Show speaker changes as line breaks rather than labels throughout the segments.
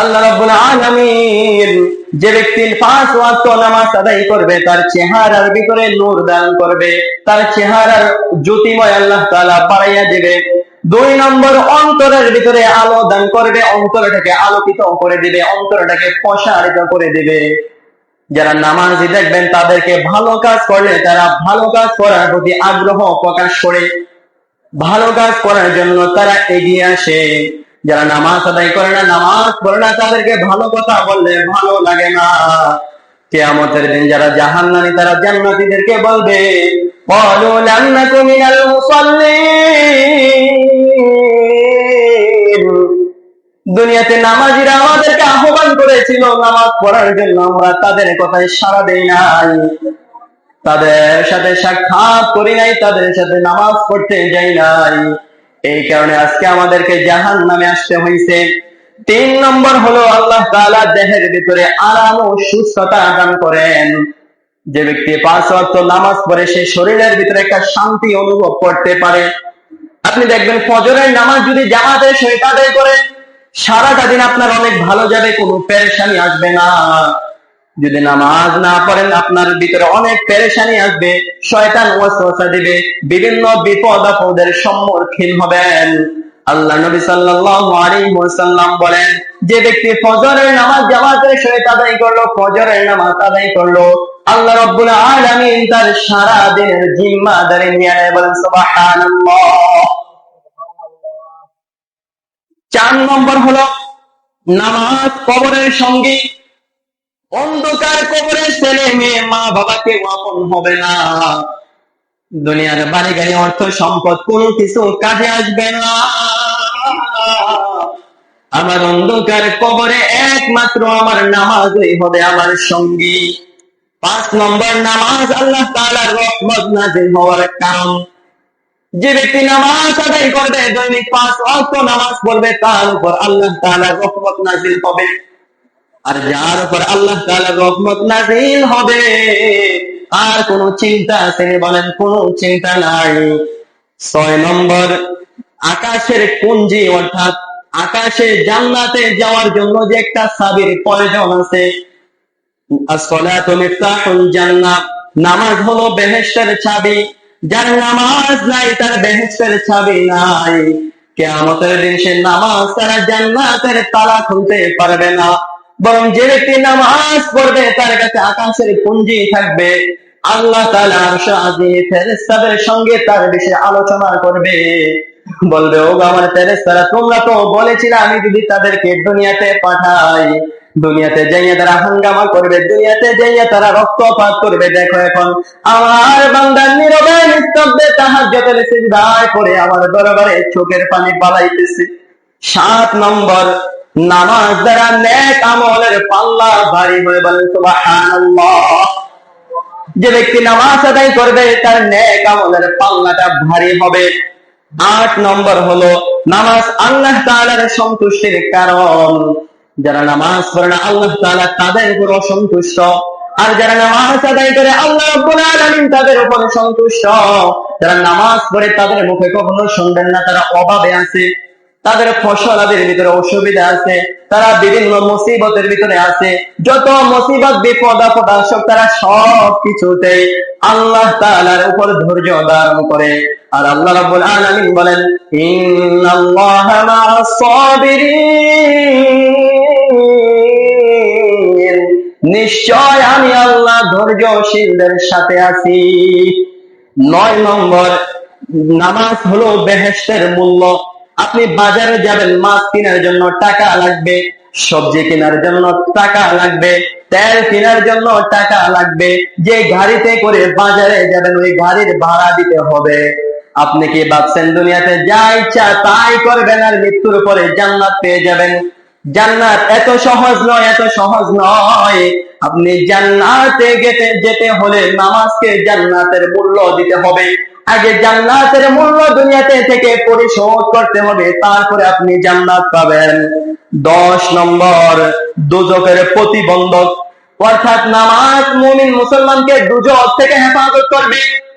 আল্লাহ রাব্বুল আলামিন যে ব্যক্তি পাঁচ ওয়াক্ত নামাজ আদায় করবে, তার চেহারার ভিতরে নূর দান করবে, তার চেহারার জ্যোতিময় আল্লাহ তাআলা বাড়াইয়া দুই নম্বর অন্তরের ভিতরে আলো দান করবে, অন্তরটাকে আলোকিত করে দিবে, অন্তরটাকে প্রসারিত করে দিবে। যারা নামাজি দেখবেন, তাদেরকে ভালো কাজ করলে তারা ভালো কাজ করার প্রতি আগ্রহ প্রকাশ করে। ভালো কাজ করার জন্য তারা এগিয়ে আসে। যারা নামাজ আদায় করে না, নামাজ পড়ে না, তাদেরকে ভালো কথা বললে ভালো লাগে না। কেয়ামতের দিন যারা জাহান নানি তারা জান্নাতিদেরকে বলবে বলো লান্নাকু মিনাল দুনিয়াতে নামাজিরা আমাদেরকে আহ্বান করেছিল, নামাজ পড়ার জন্য আমরা তাদের কথায় সারা দেই নাই। তাদের সাথে সাক্ষাৎ করি নাই, তাদের সাথে নামাজ পড়তে যাই নাই। এই কারণে আজকে আমাদেরকে জাহান নামে আসতে হয়েছে তিন নম্বর হলো আল্লাহ তাআলা দেহের ভিতরে আরাম ও সুস্থতা দান করেন। যে ব্যক্তি পাঁচ ওয়াক্ত নামাজ পড়ে, সে শরীরের ভিতরে একটা শান্তি অনুভব করতে পারে। আপনি দেখবেন ফজরের নামাজ যদি জামাতের সহিত আদায় করে সারাটা দিন আপনার অনেক ভালো যাবে, কোনো পেরেশানি আসবে না। যদি নামাজ না পড়েন, আপনার ভিতরে অনেক পেরেশানি আসবে, শয়তান ওয়াসওয়াসা দিবে, বিভিন্ন বিপদ আপদের সম্মুখীন হবেন। আল্লাহ নবী সাল্লাল্লাহু আলাইহি ওয়াসাল্লাম বলেন, যে ব্যক্তি ফজরের নামাজ করল, ফজরের নামাজ করল, আল্লাহ রাব্বুল আলামিন তার সারা দিনের জিম্মাদারি নিয়ে নেয়, বলেন, সুবহানাল্লাহ। চার নম্বর হলো, নামাজ কবরের সঙ্গে অন্ধকার কবরে ছেলে মেয়ে মা বাবাকে আপন হবে না। দুনিয়ার বাড়ি গাড়ি অর্থ সম্পদ কোনো কিছু কাজে আসবে না। আমার অন্ধকার কবরে একমাত্র আমার নামাজই হবে আমার সঙ্গী। পাঁচ নম্বর নামাজ আল্লাহ তাআলার রহমত নাজিল হওয়ার কারণ। যে ব্যক্তি নামাজ আদায় করবে, দৈনিক পাঁচ অক্ট নামাজ পড়বে, তার উপর আল্লাহ তাআলার রহমত নাজিল হবে। আর যার উপর আল্লাহ রহমত নাজিল হবে, আর কোনো চিন্তা তিনি বলেন, কোনো চিন্তা নাই। ছয় নম্বর, আকাশের কুঞ্জি অর্থাৎ আকাশে জান্নাতে যাওয়ার জন্য যে একটা সাবির প্রয়োজন আছে। নামাজ হলো বেহেশতের চাবি। যার নামাজ নাই, তার বেহেশতের চাবি নাই। কিয়ামতের দিন সে নামাজ তারা জান্নাতের তালা খুলতে পারবে না। বরং যে ব্যক্তি নামাজ পড়বে, তার কাছে আকাশের পুঞ্জি থাকবে। আল্লাহ ফেরেশতাদের সঙ্গে তার বিষয়ে আলোচনা করবে। বলবে ও আমার ফেরেশতারা, তোমরা তো বলেছিলে আমি যদি তাদেরকে দুনিয়াতে পাঠাই। দুনিয়াতে যাইয়া তারা হাঙ্গামা করবে, দুনিয়াতে যাইয়া তারা রক্তপাত করবে। দেখো এখন, আমার বান্দার নীরবে নিস্তব্ধে তাহাজ্জুদের সিজদায় করে আমার দরবারে চোখের পানি পালাইতেছে সাত নম্বর নামাজ দ্বারা নেক আমলের পাল্লা ভারী হয়ে বলেন, সুবহানাল্লাহ। যে ব্যক্তি নামাজ আদায় করবে, তার নেক আমলের পাল্লাটা ভারী হবে। আট নম্বর হলো, নামাজ আল্লাহ তাআলার সন্তুষ্টির কারণ। যারা নামাজ পড়ে না, আল্লাহ তাআলা তাদের উপর অসন্তুষ্ট। আর যারা নামাজ আদায় করে, আল্লাহ রাব্বুল আলামিন তাদের উপর সন্তুষ্ট যারা নামাজ পড়ে, তাদের মুখে কখনো শুনবেন না, তারা অভাবে আছে। তাদের ফসলাদের ভিতরে অসুবিধা আছে, তারা বিভিন্ন মুসিবতের ভিতরে আছে। যত মুসিবত, বিপদ, আপদ আসুক, তারা সব কিছুতেই আল্লাহ তাআলার উপর ধৈর্য ধারণ করে। আর আল্লাহ রাব্বুল আলামিন বলেন নিশ্চয় আমি আল্লাহ ধৈর্যশীলদের সাথে আছি। নয় নম্বর, নামাজ হলো বেহেশতের মূল্য। আপনি বাজারে যাবেন, মাছ কেনার জন্য টাকা লাগবে, সবজি কেনার জন্য টাকা লাগবে, তেল কেনার জন্য টাকা লাগবে, যে গাড়িতে করে বাজারে যাবেন, ওই গাড়ির ভাড়া দিতে হবে। আপনি কি ভাবছেন, দুনিয়াতে যা ইচ্ছা তাই করবেন আর মৃত্যুর পরে জান্নাত পেয়ে যাবেন। জান্নাত এত সহজ নয়, এত সহজ নয়। আপনি জান্নাতে যেতে যেতে হলে নামাজকে জান্নাতের মূল্য দিতে হবে। আগে জান্নাতের মূল্য দুনিয়াতে থেকে পরিশোধ করতে হবে, তারপরে আপনি জান্নাত পাবেন। দশ নম্বর, দুজকের প্রতিবন্ধক। অর্থাৎ নামাজ মুমিন মুসলমানকে দুজক থেকে হেফাজত করবে।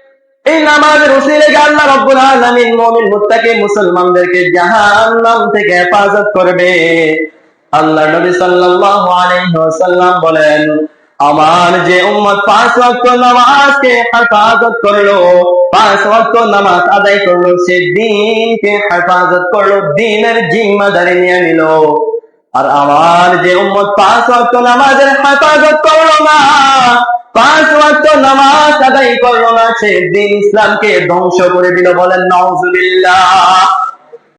এই নামাজের উসিলে আল্লাহ রব্বুল আলামিন মুমিন মুত্তাকি মুসলমানদেরকে জাহান্নাম থেকে হেফাজত করবে। আল্লাহ নবী সাল্লাল্লাহু আলাইহি ওয়াসাল্লাম বলেন, আমার যে উম্মত পাঁচ ওয়াক্ত নামাজকে হেফাজত করল, পাঁচ ওয়াক্ত নামাজ আদায় করল, সে দিনকে হেফাজত করল, দিনের জিম্মাদারি নিয়ে নিল। আর আমার যে উম্মত পাঁচ ওয়াক্ত নামাজের হেফাজত করল না পাঁচ ওয়াক্ত নামাজ আদায় করল না সে দিন ইসলামকে ধ্বংস করে দিল বলেন নওজুবিল্লাহ